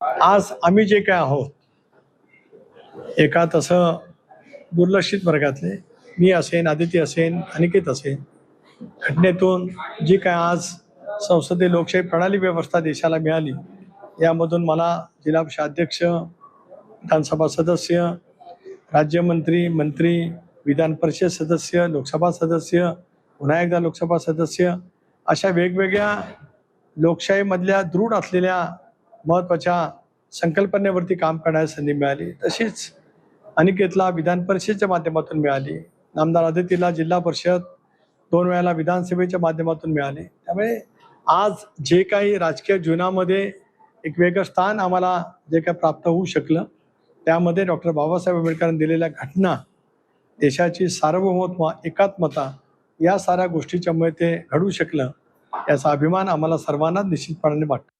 आज आम्ही जे काय आहोत एका तसं दुर्लक्षित वर्गातले मी असेन आदिती असेन अनिकेत असेन घटनेतून जी काय आज संसदीय लोकशाही प्रणाली व्यवस्था देशाला मिळाली यामधून मला जिल्हा अध्यक्ष विधानसभा सदस्य राज्यमंत्री मंत्री विधान परिषद सदस्य लोकसभा सदस्य पुन्हा एकदा लोकसभा सदस्य अशा वेगवेगळ्या लोकशाहीमधल्या दृढ असलेल्या महत्त्वाच्या संकल्पनेवरती काम करण्याची संधी मिळाली. तशीच अनिकेतला विधान परिषदेच्या माध्यमातून मिळाली. नामदार आदितीला जिल्हा परिषद दोन वेळेला विधानसभेच्या माध्यमातून मिळाले. त्यामुळे आज जे काही राजकीय जीवनामध्ये एक वेगळं स्थान आम्हाला जे काही प्राप्त होऊ शकलं त्यामध्ये डॉक्टर बाबासाहेब आंबेडकरांनी दिलेल्या घटना देशाची सार्वभौमत्व एकात्मता या साऱ्या गोष्टीच्यामुळे ते घडू शकलं याचा अभिमान आम्हाला सर्वांना निश्चितपणाने वाटतो.